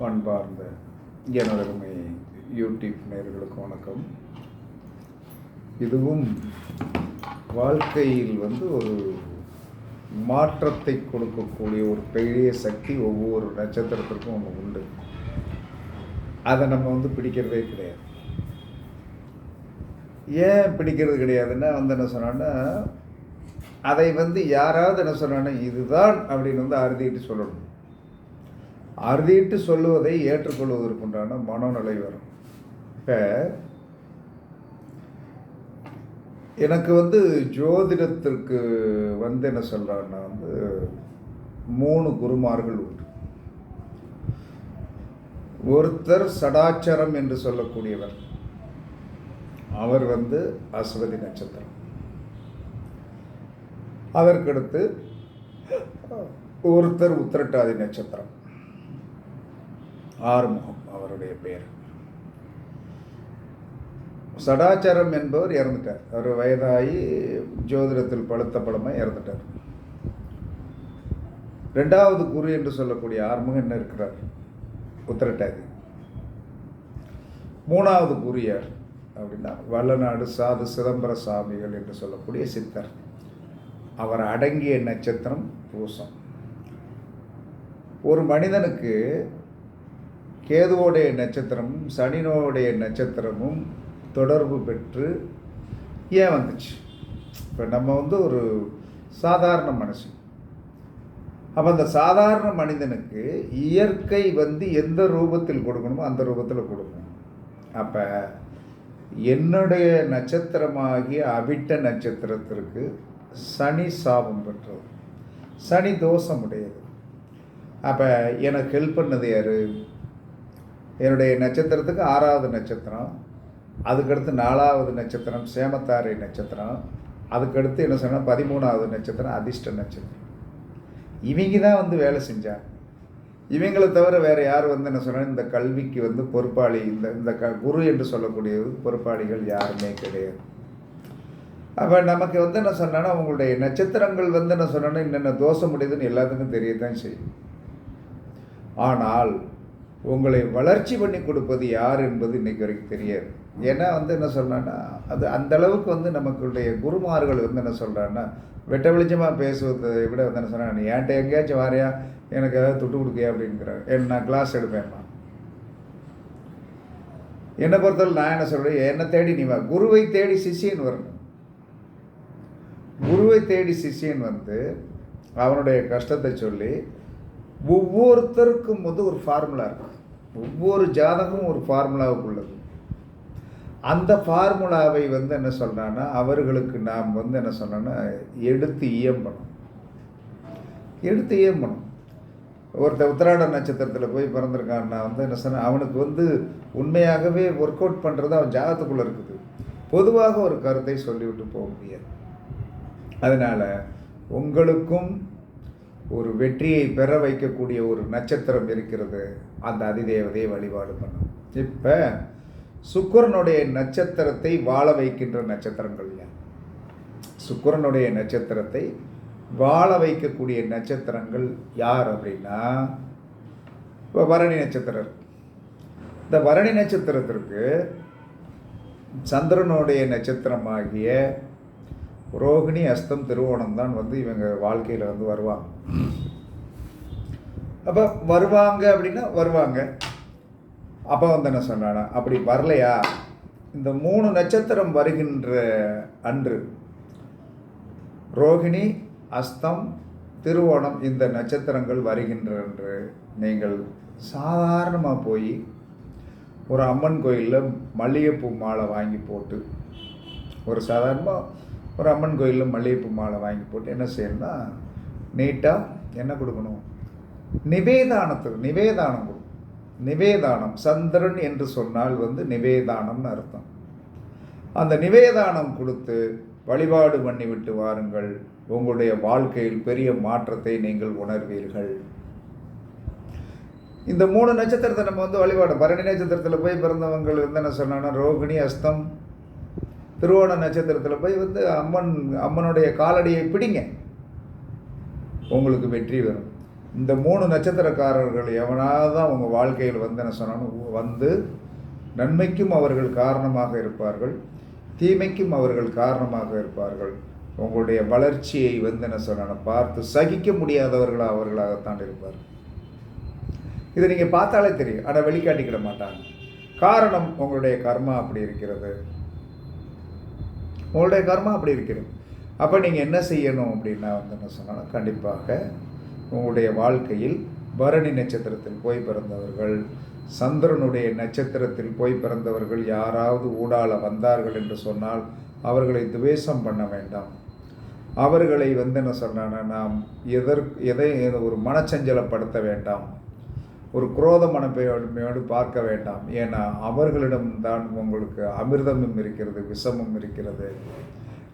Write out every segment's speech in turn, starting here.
பண்பார்ந்த எனதருமை யூடியூப் நேர்களுக்கு வணக்கம். இதுவும் வாழ்க்கையில் வந்து ஒரு மாற்றத்தை கொடுக்கக்கூடிய ஒரு பெரிய சக்தி ஒவ்வொரு நட்சத்திரத்திற்கும் ஒன்று உண்டு. அதை நம்ம வந்து பிடிக்கிறதே கிடையாது. ஏன் பிடிக்கிறது கிடையாதுன்னா வந்து என்ன சொன்னான்னா அதை வந்து யாராவது என்ன சொன்னான்னா இதுதான் அப்படின்னு வந்து அறுதிட்டு சொல்லணும். அறுதிட்டு சொல்லுவதை ஏற்றுக்கொள்வதற்குண்டான மனநிலை வரும். இப்போ எனக்கு வந்து ஜோதிடத்திற்கு வந்து என்ன சொல்கிறான்னா வந்து மூணு குருமார்கள் உண்டு. ஒருத்தர் சடாச்சரம் என்று சொல்லக்கூடியவர். அவர் வந்து அஸ்வதி நட்சத்திரம். அதற்கடுத்து ஒருத்தர் உத்திரட்டாதி நட்சத்திரம். ஆறுமுகம் அவருடைய பெயர் சடாச்சாரம் என்பவர் இறந்துட்டார். அவர் வயதாகி ஜோதிடத்தில் பழுத்த பழமாக இறந்துட்டார். ரெண்டாவது குரு என்று சொல்லக்கூடிய ஆறுமுகம் என்ன இருக்கிறார்? உத்திரட்டாதி. மூணாவது குரு யார்? அப்படின்னா வல்லநாடு சாது சிதம்பர சாமிகள் என்று சொல்லக்கூடிய சித்தர். அவர் அடங்கிய நட்சத்திரம் பூசம். ஒரு மனிதனுக்கு கேதுவோடைய நட்சத்திரமும் சனினோடைய நட்சத்திரமும் தொடர்பு பெற்று ஏன் வந்துச்சு? இப்போ நம்ம வந்து ஒரு சாதாரண மனுஷன். அப்போ அந்த சாதாரண மனிதனுக்கு இயற்கை வந்து எந்த ரூபத்தில் கொடுக்கணுமோ அந்த ரூபத்தில் கொடுக்கணும். அப்போ என்னுடைய நட்சத்திரமாகிய அவிட்ட நட்சத்திரத்திற்கு சனி சாபம் பெற்றது. சனி தோஷம் உடையது அப்போ எனக்கு ஹெல்ப் பண்ணது யார்? என்னுடைய நட்சத்திரத்துக்கு ஆறாவது நட்சத்திரம் அதுக்கடுத்து நாலாவது நட்சத்திரம் சேமத்தாரை நட்சத்திரம் அதுக்கடுத்து என்ன சொன்னால் பதிமூணாவது நட்சத்திரம் அதிர்ஷ்ட நட்சத்திரம். இவங்க தான் வந்து வேலை செஞ்சாங்க இவங்களை தவிர வேறு யார் வந்து என்ன சொன்னால் இந்த கல்விக்கு வந்து பொறுப்பாளி இந்த இந்த க குரு என்று சொல்லக்கூடிய பொறுப்பாளிகள் யாருமே கிடையாது. அப்போ நமக்கு வந்து என்ன சொன்னோன்னா உங்களுடைய நட்சத்திரங்கள் வந்து என்ன சொன்னோன்னா என்னென்ன தோஷம் முடியுதுன்னு எல்லாத்துக்கும் தெரியத்தான் செய்யும். ஆனால் உங்களை வளர்ச்சி பண்ணி கொடுப்பது யார் என்பது இன்றைக்கு வரைக்கும் தெரியாது. ஏன்னா வந்து என்ன சொல்கிறேன்னா அது அந்த அளவுக்கு வந்து நமக்குடைய குருமார்கள் வந்து என்ன சொல்கிறான்னா வெட்ட வெளிச்சமாக பேசுவதை விட வந்து என்ன சொன்னா நீ என்கிட்ட எங்கேயாச்சும் வாரியா எனக்கு ஏதாவது துட்டு கொடுக்கியா அப்படிங்கிறார். என் நான் கிளாஸ் எடுப்பேன்மா? என்னை பொறுத்தவரை நான் என்ன சொல்கிறேன் என்னை தேடி நீ வா. குருவை தேடி சிஷியன் வரணும். குருவை தேடி சிஷியன் வந்து அவனுடைய கஷ்டத்தை சொல்லி ஒவ்வொருத்தருக்கும் வந்து ஒரு ஃபார்முலா இருக்கு. ஒவ்வொரு ஜாதகமும் ஒரு ஃபார்முலாவுக்குள்ளது அந்த ஃபார்முலாவை வந்து என்ன சொல்கிறான்னா அவர்களுக்கு நாம் வந்து என்ன சொன்னோன்னா எடுத்து இயம்பணும் எடுத்து இயம்பணும் ஒருத்த உத்திராட நட்சத்திரத்தில் போய் பிறந்திருக்கான்னா வந்து என்ன சொன்ன அவனுக்கு வந்து உண்மையாகவே ஒர்க் அவுட் பண்ணுறது அவன் ஜாதகத்துக்குள்ளே இருக்குது. பொதுவாக ஒரு கருத்தை சொல்லிவிட்டு போக முடியாது. அதனால் உங்களுக்கும் ஒரு வெற்றியை பெற வைக்கக்கூடிய ஒரு நட்சத்திரம் இருக்கிறது. அந்த அதிதேவதையை வழிபாடு பண்ணும். இப்போ சுக்கரனுடைய நட்சத்திரத்தை வாழ வைக்கின்ற நட்சத்திரங்கள் யார்? சுக்கரனுடைய நட்சத்திரத்தை வாழ வைக்கக்கூடிய நட்சத்திரங்கள் யார் அப்படின்னா இப்போ பரணி நட்சத்திரம் இந்த பரணி நட்சத்திரத்திற்கு சந்திரனுடைய நட்சத்திரமாகிய ரோகிணி அஸ்தம் திருவோணம் தான் வந்து இவங்க வாழ்க்கையில் வந்து வருவாங்க. அப்போ வருவாங்க அப்படின்னா வருவாங்க. அப்போ வந்து என்ன சொன்னானா? அப்படி வரலையா? இந்த மூணு நட்சத்திரம் வருகின்ற அன்று ரோகிணி அஸ்தம் திருவோணம் இந்த நட்சத்திரங்கள் வருகின்ற என்று நீங்கள் சாதாரணமாக போய் ஒரு அம்மன் கோயிலில் மல்லிகைப்பூ மாலை வாங்கி போட்டு ஒரு சாதாரணமாக ஒரு அம்மன் கோயிலில் மல்லிகைப்பூ மாலை வாங்கி போட்டு என்ன செய்யணும்னா நீட்டாக என்ன கொடுக்கணும்? நிவேதானத்துக்கு நிவேதானம் கொடுக்கணும் நிவேதானம் சந்திரன் என்று சொன்னால் வந்து நிவேதானம்னு அர்த்தம். அந்த நிவேதானம் கொடுத்து வழிபாடு பண்ணிவிட்டு வாருங்கள். உங்களுடைய வாழ்க்கையில் பெரிய மாற்றத்தை நீங்கள் உணர்வீர்கள். இந்த மூணு நட்சத்திரத்தை நம்ம வந்து வழிபாடு. பரணி நட்சத்திரத்தில் போய் பிறந்தவங்கள் வந்து என்ன சொன்னோன்னா ரோகிணி அஸ்தம். திருவோண நட்சத்திரத்தில் போய் வந்து அம்மன் அம்மனுடைய காலடியை பிடிங்க. உங்களுக்கு வெற்றி வரும். இந்த மூணு நட்சத்திரக்காரர்கள் எவனாவது தான் உங்கள் வாழ்க்கையில் வந்து என்ன சொன்னாலும் வந்து நன்மைக்கும் அவர்கள் காரணமாக இருப்பார்கள் தீமைக்கும் அவர்கள் காரணமாக இருப்பார்கள். உங்களுடைய வளர்ச்சியை வந்து என்ன சொன்னாலும் பார்த்து சகிக்க முடியாதவர்களாக அவர்களாகத்தான் இருப்பார். இதை நீங்கள் பார்த்தாலே தெரியும். ஆனால் வெளிக்காட்டிக்கிட மாட்டாங்க. காரணம் உங்களுடைய கர்மா அப்படி இருக்கிறது. உங்களுடைய கர்மா அப்படி இருக்கிறது. அப்போ நீங்கள் என்ன செய்யணும் அப்படின்னா வந்து என்ன சொன்னாலும் கண்டிப்பாக உங்களுடைய வாழ்க்கையில் பரணி நட்சத்திரத்தில் போய் பிறந்தவர்கள் சந்திரனுடைய நட்சத்திரத்தில் போய் பிறந்தவர்கள் யாராவது ஊடால வந்தார்கள் என்று சொன்னால் அவர்களை துவேஷம் பண்ண வேண்டாம். அவர்களை வந்து என்ன சொன்னான்னா நாம் எதற்கு எதை ஒரு மனச்சஞ்சலப்படுத்த வேண்டாம். ஒரு குரோத மனப்பையோடு பார்க்க வேண்டாம். ஏன்னா அவர்களிடம்தான் உங்களுக்கு அமிர்தமும் இருக்கிறது விஷமும் இருக்கிறது.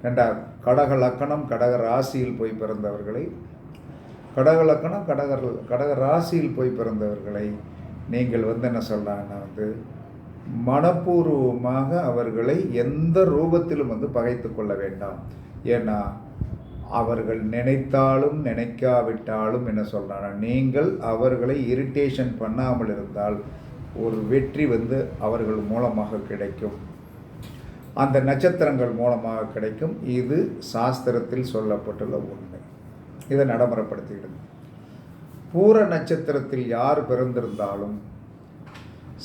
ரெண்டா கடக லக்கணம் கடக ராசியில் போய் பிறந்தவர்களை? கடக லக்கணம் கடக கடக ராசியில் போய் பிறந்தவர்களை நீங்கள் வந்து என்ன சொல்லலாம்னா வந்து மனப்பூர்வமாக அவர்களை எந்த ரூபத்திலும் வந்து பகைத்து கொள்ள வேண்டாம். ஏன்னா அவர்கள் நினைத்தாலும் நினைக்காவிட்டாலும் என்ன சொல்கிறாங்க நீங்கள் அவர்களை இரிட்டேஷன் பண்ணாமல் இருந்தால் ஒரு வெற்றி வந்து அவர்கள் மூலமாக கிடைக்கும். அந்த நட்சத்திரங்கள் மூலமாக கிடைக்கும். இது சாஸ்திரத்தில் சொல்லப்பட்டுள்ள உண்மை. இதை நடைமுறைப்படுத்திக்கிடுங்க. பூர நட்சத்திரத்தில் யார் பிறந்திருந்தாலும்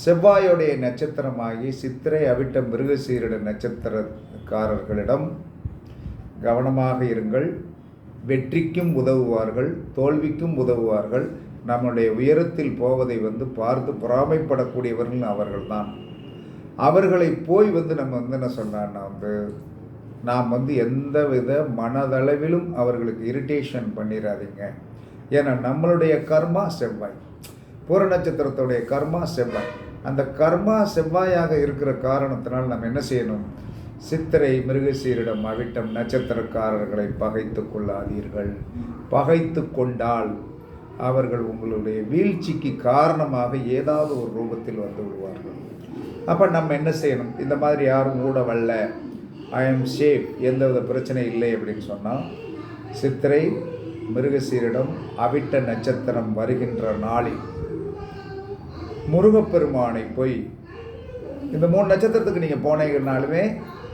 செவ்வாயுடைய நட்சத்திரமாகி சித்திரை அவிட்ட மிருகசீரிட நட்சத்திரக்காரர்களிடம் கவனமாக இருங்கள். வெற்றிக்கும் உதவுவார்கள் தோல்விக்கும் உதவுவார்கள். நம்முடைய உயரத்தில் போவதை வந்து பார்த்து பொறாமைப்படக்கூடியவர்கள் அவர்கள்தான். அவர்களை போய் வந்து நம்ம வந்து என்ன சொன்னான்னா வந்து நாம் வந்து எந்த வித மனதளவிலும் அவர்களுக்கு இரிட்டேஷன் பண்ணிடாதீங்க ஏன்னா நம்மளுடைய கர்மா செவ்வாய். பூர நட்சத்திரத்துடைய கர்மா செவ்வாய். அந்த கர்மா செவ்வாயாக இருக்கிற காரணத்தினால் நம்ம என்ன செய்யணும்? சித்திரை மிருகசீரிடம் அவிட்டம் நட்சத்திரக்காரர்களை பகைத்து கொள்ளாதீர்கள். பகைத்து கொண்டால் அவர்கள் உங்களுடைய வீழ்ச்சிக்கு காரணமாக ஏதாவது ஒரு ரூபத்தில் வந்து விடுவார்கள். அப்போ நம்ம என்ன செய்யணும்? இந்த மாதிரி யாரும் கூட வரல. ஐ எம் சேஃப் எந்தவித பிரச்சனை இல்லை அப்படின்னு சொன்னால் சித்திரை மிருகசீரிடம் அவிட்ட நட்சத்திரம் வருகின்ற நாளில் முருகப்பெருமானை போய் இந்த மூணு நட்சத்திரத்துக்கு நீங்கள் போனீங்கன்னாலுமே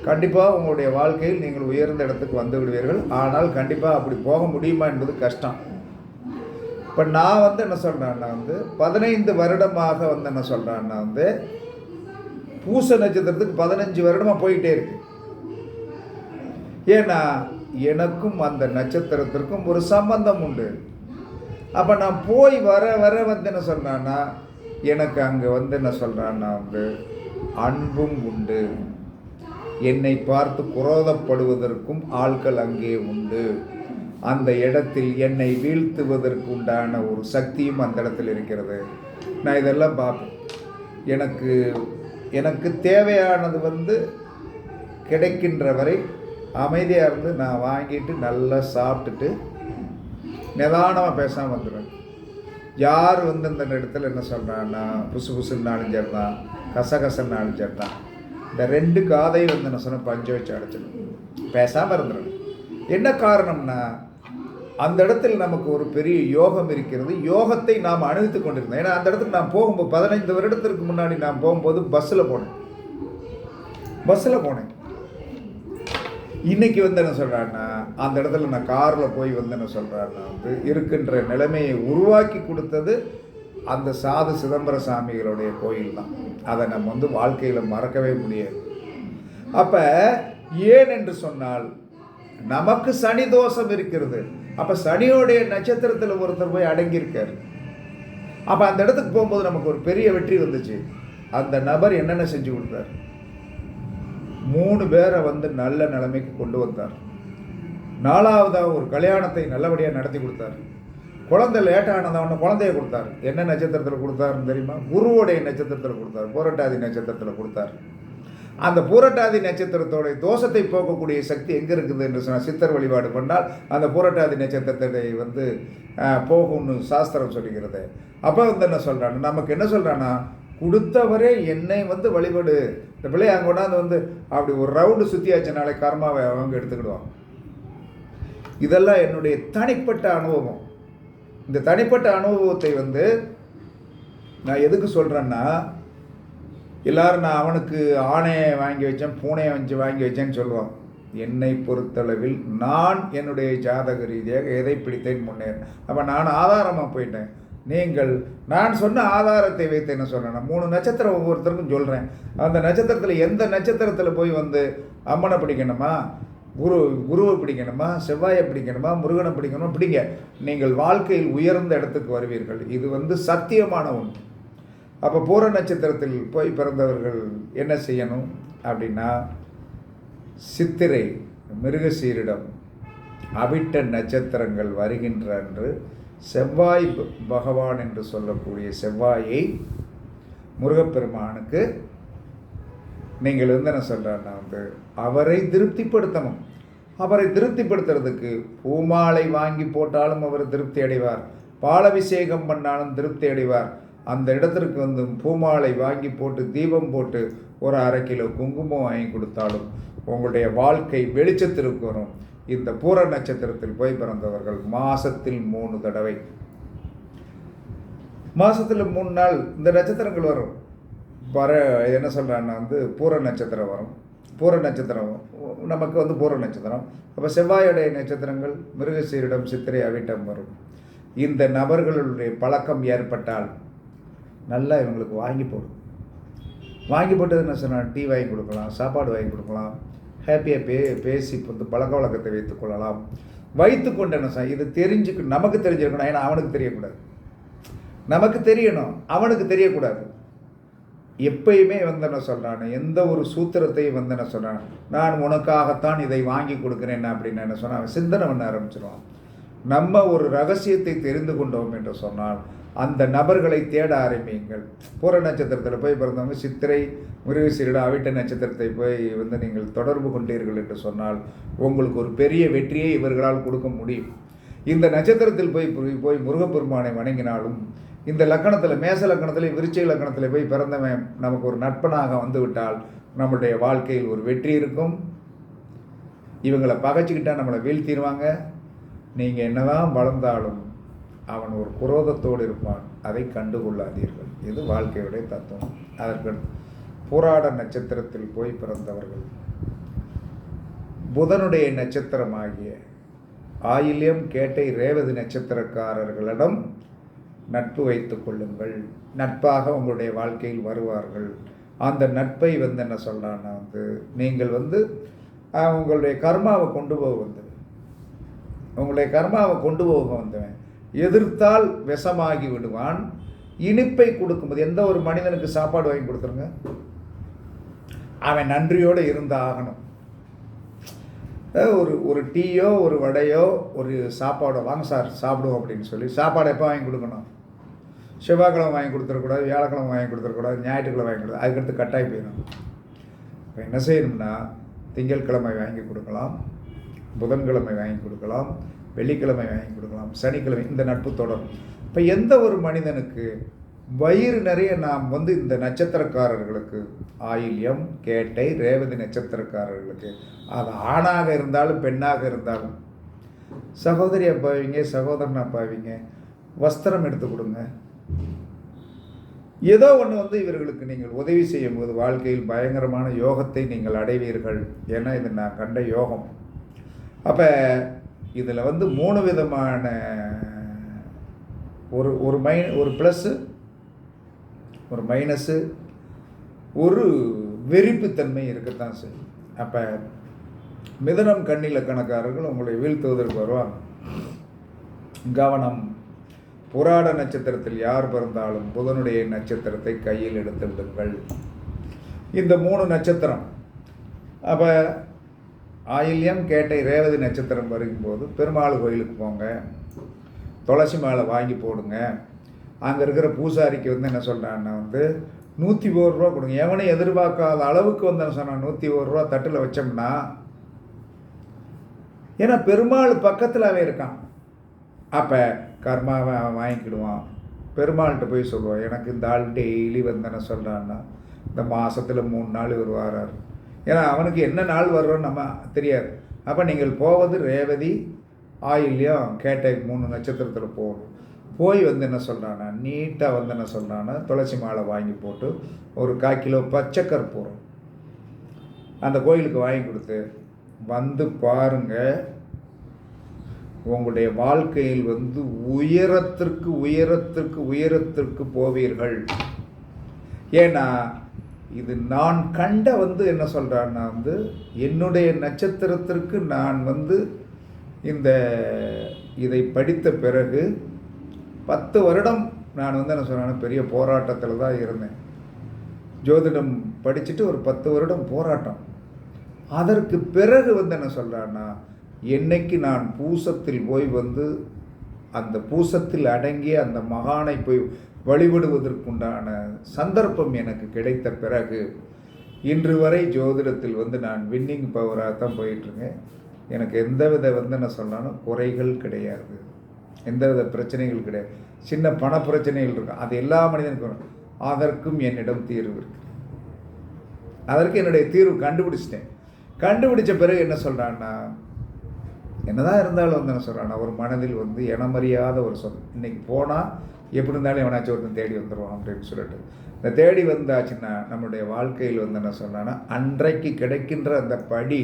கண்டிப்பாக உங்களுடைய வாழ்க்கையில் நீங்கள் உயர்ந்த இடத்துக்கு வந்து விடுவீர்கள். ஆனால் கண்டிப்பாக அப்படி போக முடியுமா என்பது கஷ்டம். இப்போ நான் வந்து என்ன சொல்கிறேன்னா வந்து பதினைந்து வருடமாக வந்து என்ன சொல்கிறேன்னா வந்து பூச நட்சத்திரத்துக்கு பதினஞ்சு வருடமாக போயிட்டே இருக்கு. ஏன்னா எனக்கும் அந்த நட்சத்திரத்திற்கும் ஒரு சம்பந்தம் உண்டு. அப்போ நான் போய் வர வர வந்து என்ன சொல்கிறேன்னா எனக்கு அங்கே வந்து என்ன சொல்கிறான்னா வந்து அன்பும் உண்டு. என்னை பார்த்து குரோதப்படுவதற்கும் ஆட்கள் அங்கே உண்டு. அந்த இடத்தில் என்னை வீழ்த்துவதற்கு உண்டான ஒரு சக்தியும் அந்த இடத்தில் இருக்கிறது. நான் இதெல்லாம் பார்ப்பேன். எனக்கு எனக்கு தேவையானது வந்து கிடைக்கின்ற வரை அமைதியாக இருந்து நான் வாங்கிட்டு நல்லா சாப்பிட்டுட்டு நிதானமாக பேசாமல் வந்துடுவேன் யார் வந்து இந்த இடத்துல என்ன சொல்கிறான்னா புசு புசுன்னாலும் சரிதான் கசகசன்னாலும் சரிதான். இந்த ரெண்டு காதையும் வந்து என்ன சொன்ன பஞ்சு வச்சு அடைச்சிடும் பேசாமல் இருந்துடும் என்ன காரணம்னா அந்த இடத்தில் நமக்கு ஒரு பெரிய யோகம் இருக்கிறது. யோகத்தை நாம் அணுகித்து கொண்டிருந்தோம். ஏன்னா அந்த இடத்துக்கு நான் போகும்போது பதினைந்து வருடத்திற்கு முன்னாடி நான் போகும்போது பஸ்ஸில் போனேன். பஸ்ஸில் போனேன். இன்னைக்கு வந்து என்ன சொல்கிறான்னா அந்த இடத்துல நான் காரில் போய் வந்து என்ன சொல்கிறான்னா வந்து இருக்கின்ற நிலைமையை உருவாக்கி கொடுத்தது அந்த சாது சிதம்பர சாமிகளுடைய கோயில் தான். அதை நம்ம வந்து வாழ்க்கையில் மறக்கவே முடியாது. அப்போ ஏன் என்று சொன்னால் நமக்கு சனி தோஷம் இருக்கிறது. அப்போ சனியோடைய நட்சத்திரத்தில் ஒருத்தர் போய் அடங்கியிருக்கார். அப்போ அந்த இடத்துக்கு போகும்போது நமக்கு ஒரு பெரிய வெற்றி வந்துச்சு. அந்த நபர் என்னென்ன செஞ்சு கொடுத்தார்? மூணு பேரை வந்து நல்ல நிலைமைக்கு கொண்டு வந்தார். நாலாவதாக ஒரு கல்யாணத்தை நல்லபடியாக நடத்தி கொடுத்தார். குழந்தை லேட்டானதவன குழந்தைய கொடுத்தார். என்ன நட்சத்திரத்தில் கொடுத்தாருன்னு தெரியுமா? குருவோடைய நட்சத்திரத்தில் கொடுத்தார். போராட்டாதி நட்சத்திரத்தில் கொடுத்தார். அந்த பூரட்டாதி நட்சத்திரத்தோடைய தோஷத்தை போக்கக்கூடிய சக்தி எங்கே இருக்குது என்று சொன்னால் சித்தர் வழிபாடு பண்ணால் அந்த பூரட்டாதி நட்சத்திரத்தை வந்து போகும்னு சாஸ்திரம் சொல்லுகிறது. அப்போ வந்து என்ன சொல்கிறான் நமக்கு என்ன சொல்கிறான்னா கொடுத்தவரே என்னை வந்து வழிபடு. இந்த பிள்ளைய அங்கே கொண்டாந்து வந்து அப்படி ஒரு ரவுண்டு சுற்றியாச்சுனாலே கர்மாவை அவங்க எடுத்துக்கிடுவாங்க. இதெல்லாம் என்னுடைய தனிப்பட்ட அனுபவம். இந்த தனிப்பட்ட அனுபவத்தை வந்து நான் எதுக்கு சொல்கிறேன்னா எல்லாரும் நான் அவனுக்கு ஆணையை வாங்கி வச்சேன் பூனையை வச்சு வாங்கி வச்சேன்னு சொல்லுவான். என்னை பொறுத்தளவில் நான் என்னுடைய ஜாதக ரீதியாக எதை பிடித்தேன் முன்னேறேன் அப்போ நான் ஆதாரமாக போயிட்டேன். நீங்கள் நான் சொன்ன ஆதாரத்தை வைத்து என்ன சொல்கிறேன் மூணு நட்சத்திரம் ஒவ்வொருத்தருக்கும் சொல்கிறேன் அந்த நட்சத்திரத்தில் எந்த நட்சத்திரத்தில் போய் வந்து அம்மனை பிடிக்கணுமா? குரு குருவை பிடிக்கணுமா? செவ்வாயை பிடிக்கணுமா? முருகனை பிடிக்கணுமா? பிடிங்க. நீங்கள் வாழ்க்கையில் உயர்ந்த இடத்துக்கு வருவீர்கள். இது வந்து சத்தியமான ஒன்று. அப்போ பூர நட்சத்திரத்தில் போய் பிறந்தவர்கள் என்ன செய்யணும் அப்படின்னா சித்திரை மிருகசீரிடம் அவிட்ட நட்சத்திரங்கள் வருகின்ற அன்று செவ்வாய் பகவான் என்று சொல்லக்கூடிய செவ்வாயை முருகப்பெருமானுக்கு நீங்கள் வந்து என்ன சொல்கிறேன்னா வந்து அவரை திருப்திப்படுத்தணும். அவரை திருப்திப்படுத்துறதுக்கு பூமாலை வாங்கி போட்டாலும் அவர் திருப்தி அடைவார். பாலபிஷேகம் பண்ணாலும் திருப்தி அடைவார். அந்த இடத்திற்கு வந்து பூமாலை வாங்கி போட்டு தீபம் போட்டு ஒரு அரை கிலோ குங்குமம் வாங்கி கொடுத்தாலும் உங்களுடைய வாழ்க்கை வெளிச்சத்திற்கு வரும். இந்த பூர நட்சத்திரத்தில் போய் பிறந்தவர்கள் மாசத்தில் மூணு தடவை. மாதத்தில் மூணு நாள் இந்த நட்சத்திரங்கள் வரும். வர என்ன சொல்கிறான்னா வந்து பூர நட்சத்திரம் வரும். பூர நட்சத்திரம் நமக்கு வந்து பூர நட்சத்திரம். அப்போ செவ்வாயுடைய நட்சத்திரங்கள் மிருகசீரிடம் சித்திரை அவிட்டம் வரும். இந்த நபர்களுடைய பழக்கம் ஏற்பட்டால் நல்லா இவங்களுக்கு வாங்கி போடும் வாங்கி போட்டது என்ன சொன்னால் டீ வாங்கி கொடுக்கலாம் சாப்பாடு வாங்கி கொடுக்கலாம் ஹாப்பியாக பே பேசி வந்து பழக்க வழக்கத்தை வைத்துக் கொள்ளலாம். வைத்துக்கொண்டு என்ன சார் இது தெரிஞ்சுக்க நமக்கு தெரிஞ்சிருக்கணும். ஏன்னா அவனுக்கு தெரியக்கூடாது. நமக்கு தெரியணும் அவனுக்கு தெரியக்கூடாது. எப்பயுமே வந்து என்ன சொல்கிறான் எந்த ஒரு சூத்திரத்தையும் வந்து என்ன சொல்கிறான் நான் உனக்காகத்தான் இதை வாங்கி கொடுக்குறேன் அப்படின்னு என்ன சொன்னால் அவன் சிந்தனை பண்ண ஆரம்பிச்சிருவான். நம்ம ஒரு ரகசியத்தை தெரிந்து கொண்டோம் என்று சொன்னால் அந்த நபர்களை தேட ஆரம்பியுங்கள். பூர நட்சத்திரத்தில் போய் பிறந்தவங்க சித்திரை முருகசீரிட அவிட்ட நட்சத்திரத்தை போய் வந்து நீங்கள் தொடர்பு கொண்டீர்கள் என்று சொன்னால் உங்களுக்கு ஒரு பெரிய வெற்றியை இவர்களால் கொடுக்க முடியும். இந்த நட்சத்திரத்தில் போய் போய் போய் முருகப்பெருமானை வணங்கினாலும் இந்த லக்கணத்தில் மேச லக்கணத்தில் விருச்சிக லக்கணத்தில் போய் பிறந்தவன் நமக்கு ஒரு நட்பனாக வந்துவிட்டால் நம்மளுடைய நம்முடைய வாழ்க்கையில் ஒரு வெற்றி இருக்கும். இவங்களை பகைச்சிக்கிட்டால் நம்மளை வீழ்த்திடுவாங்க. நீங்கள் என்னதான் வளர்ந்தாலும் அவன் ஒரு குரோதத்தோடு இருப்பான். அதை கண்டுகொள்ளாதீர்கள். இது வாழ்க்கையுடைய தத்துவம். அதற்கு போராட நட்சத்திரத்தில் போய் பிறந்தவர்கள். புதனுடைய நட்சத்திரமாகிய ஆயில்யம் கேட்டை ரேவதி நட்சத்திரக்காரர்களிடம் நட்பு வைத்து கொள்ளுங்கள். நட்பாக உங்களுடைய வாழ்க்கையில் வருவார்கள். அந்த நட்பை வந்து என்ன சொல்கிறான்னா வந்து நீங்கள் வந்து உங்களுடைய கர்மாவை கொண்டு போக வந்து உங்களுடைய கர்மாவை கொண்டு போக வந்தவன். எதிர்த்தால் விஷமாகி விடுவான். இனிப்பை கொடுக்கும்போது எந்த ஒரு மனிதனுக்கு சாப்பாடு வாங்கி கொடுத்துருங்க? அவன் நன்றியோடு இருந்தாகணும். ஒரு ஒரு டீயோ ஒரு வடையோ ஒரு சாப்பாடோ வாங்க சார் சாப்பிடுவோம் அப்படின்னு சொல்லி சாப்பாடு எப்போ வாங்கி கொடுக்கணும்? செவ்வாய்க்கிழமை வாங்கி கொடுத்துடக்கூடாது வியாழக்கிழமை வாங்கி கொடுத்துடக்கூடாது ஞாயிற்றுக்கிழமை வாங்கி கொடுத்து அதுக்கடுத்து கட்டாயி போயிடும். இப்போ என்ன செய்யணும்னா திங்கட்கிழமை வாங்கி கொடுக்கலாம் புதன்கிழமை வாங்கி கொடுக்கலாம் வெள்ளிக்கிழமை வாங்கி கொடுக்கலாம் சனிக்கிழமை இந்த நட்பு தொடரும். இப்போ எந்த ஒரு மனிதனுக்கு வயிறு நிறைய நாம் வந்து இந்த நட்சத்திரக்காரர்களுக்கு ஆயில்யம் கேட்டை ரேவதி நட்சத்திரக்காரர்களுக்கு அது ஆணாக இருந்தாலும் பெண்ணாக இருந்தாலும் சகோதரி அப்பாவிங்க சகோதரன் அப்பாவிங்க வஸ்திரம் எடுத்து கொடுங்க. ஏதோ ஒன்று வந்து இவர்களுக்கு நீங்கள் உதவி செய்யும்போது வாழ்க்கையில் பயங்கரமான யோகத்தை நீங்கள் அடைவீர்கள். ஏன்னா இது நான் கண்ட யோகம். அப்போ இதில் வந்து மூணு விதமான ஒரு ஒரு மை ஒரு ப்ளஸ்ஸு ஒரு மைனஸு ஒரு வெறிப்புத்தன்மை இருக்கத்தான் செய்யும். அப்போ மிதனம் கண்ணில கணக்காரர்கள் உங்களை வீழ்த்துவதற்கு வருவாங்க. கவனம் புராட நட்சத்திரத்தில் யார் பிறந்தாலும் புதனுடைய நட்சத்திரத்தை கையில் எடுத்து விடுங்கள். இந்த மூணு நட்சத்திரம் அப்போ ஆயில்யம் கேட்டை ரேவதி நட்சத்திரம் வரும்போது பெருமாள் கோயிலுக்கு போங்க. துளசி மாலை வாங்கி போடுங்க. அங்கே இருக்கிற பூசாரிக்கு வந்து என்ன சொல்கிறான்னா வந்து நூற்றி ஒரு ரூபா கொடுங்க. எவனையும் எதிர்பார்க்காத அளவுக்கு வந்து சொன்னான்? நூற்றி ஒரு ரூபா தட்டில் வச்சோம்னா ஏன்னா பெருமாள் பக்கத்தில் அவன் இருக்கான். அப்போ கர்மாவை அவன் வாங்கிக்கிடுவான். பெருமாள்கிட்ட போய் சொல்லுவான் எனக்கு இந்த ஆள் டெய்லி வந்து என்ன சொல்கிறான்னா இந்த மாதத்தில் மூணு நாள் இவர் வாரார் ஏன்னா அவனுக்கு என்ன நாள் வர்றோன்னு நம்ம தெரியாது. அப்போ நீங்கள் போவது ரேவதி ஆயில்யம் கேட்டை மூணு நட்சத்திரத்தில் போகணும் போய் வந்து என்ன சொல்கிறான்னா நீட்டாக வந்து என்ன சொல்கிறான்னா துளசி மாலை வாங்கி போட்டு ஒரு கால் கிலோ பச்சை அந்த கோயிலுக்கு வாங்கி கொடுத்து வந்து பாருங்கள் உங்களுடைய வாழ்க்கையில் வந்து உயரத்திற்கு உயரத்திற்கு உயரத்திற்கு போவீர்கள். ஏன்னா இது நான் கண்ட வந்து என்ன சொல்கிறான்னா வந்து என்னுடைய நட்சத்திரத்திற்கு நான் வந்து இந்த இதை படித்த பிறகு பத்து வருடம் நான் வந்து என்ன சொன்னேன்னா பெரிய போராட்டத்தில் தான் இருந்தேன். ஜோதிடம் படிச்சுட்டு ஒரு பத்து வருடம் போராட்டம். அதற்கு பிறகு வந்து என்ன சொல்கிறான்னா என்னைக்கு நான் பூசத்தில் போய் வந்து அந்த பூசத்தில் அடங்கிய அந்த மகானை போய் வழிபடுவதற்குண்டான சந்தர்ப்பம் எனக்கு கிடைத்த பிறகு இன்று வரை ஜோதிடத்தில் வந்து நான் வின்னிங் பவராக தான் போயிட்டுருக்கேன். எனக்கு எந்தவித வந்து என்ன சொல்லணும் குறைகள் கிடையாது. எந்தவித பிரச்சனைகள் கிடையாது. சின்ன பண பிரச்சனைகள் இருக்கும். அது எல்லா மனிதனுக்கும் அதற்கும் என்னிடம் தீர்வு இருக்கு. அதற்கு என்னுடைய தீர்வு கண்டுபிடிச்சிட்டேன். கண்டுபிடிச்ச பிறகு என்ன சொல்கிறான்னா என்னதான் இருந்தாலும் வந்து என்ன சொல்கிறான்னா ஒரு மனதில் வந்து இனமறியாத ஒரு சொல். இன்றைக்கி போனால் எப்படி இருந்தாலும் எவனாச்சும் ஒருத்தன் தேடி வந்துடுவான் அப்படின்னு சொல்லிட்டு. இந்த தேடி வந்தாச்சுன்னா நம்மளுடைய வாழ்க்கையில் வந்து என்ன சொன்னான்னா அன்றைக்கு கிடைக்கின்ற அந்த படி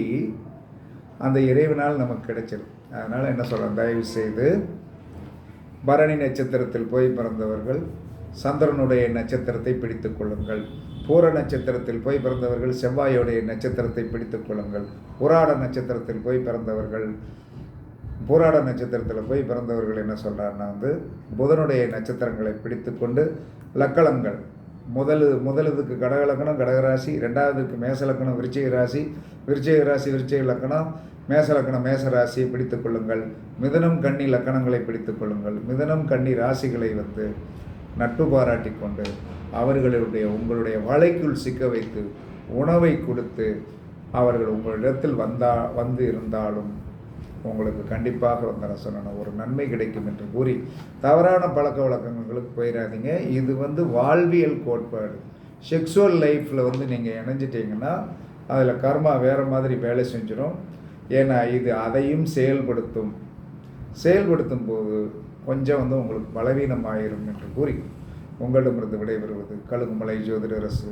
அந்த இறைவனால் நமக்கு கிடைச்சிடும் அதனால் என்ன சொல்கிறேன் தயவு செய்து பரணி நட்சத்திரத்தில் போய் பிறந்தவர்கள் சந்திரனுடைய நட்சத்திரத்தை பிடித்து கொள்ளுங்கள். பூர நட்சத்திரத்தில் போய் பிறந்தவர்கள் செவ்வாயுடைய நட்சத்திரத்தை பிடித்து கொள்ளுங்கள். புராட நட்சத்திரத்தில் போய் பிறந்தவர்கள் போராட நட்சத்திரத்தில் போய் பிறந்தவர்கள் என்ன சொல்கிறாருன்னா வந்து புதனுடைய நட்சத்திரங்களை பிடித்து கொண்டு லக்கணங்கள். முதல் முதலதுக்கு கடகலக்கணம் கடகராசி ரெண்டாவதுக்கு மேசலக்கணம் விருச்சிக ராசி. விருச்சிக ராசி விருச்சிக லக்கணம் மேசலக்கணம் மேச ராசியை பிடித்து கொள்ளுங்கள். மிதனம் கண்ணி லக்கணங்களை பிடித்து கொள்ளுங்கள். மிதனம் கண்ணி ராசிகளை வந்து நட்பு பாராட்டி கொண்டு அவர்களுடைய உங்களுடைய வலைக்குள் சிக்க வைத்து உணவை கொடுத்து அவர்கள் உங்களிடத்தில் வந்தா வந்து இருந்தாலும் உங்களுக்கு கண்டிப்பாக வந்து நான் சொன்னேன் ஒரு நன்மை கிடைக்கும் என்று கூறி தவறான பழக்க வழக்கங்களுக்கு போயிடாதீங்க இது வந்து வாழ்வியல் கோட்பாடு. செக்ஸுவல் லைஃப்பில் வந்து நீங்கள் இணைஞ்சிட்டிங்கன்னா அதில் கர்மா வேறு மாதிரி வேலை செஞ்சிடும் ஏன்னா இது அதையும் செயல்படுத்தும். செயல்படுத்தும் போது கொஞ்சம் வந்து உங்களுக்கு பலவீனமாயிரும் என்று கூறி உங்களிடமிருந்து விடைபெறுவது கழுகுமலை ஜோதிடரசு.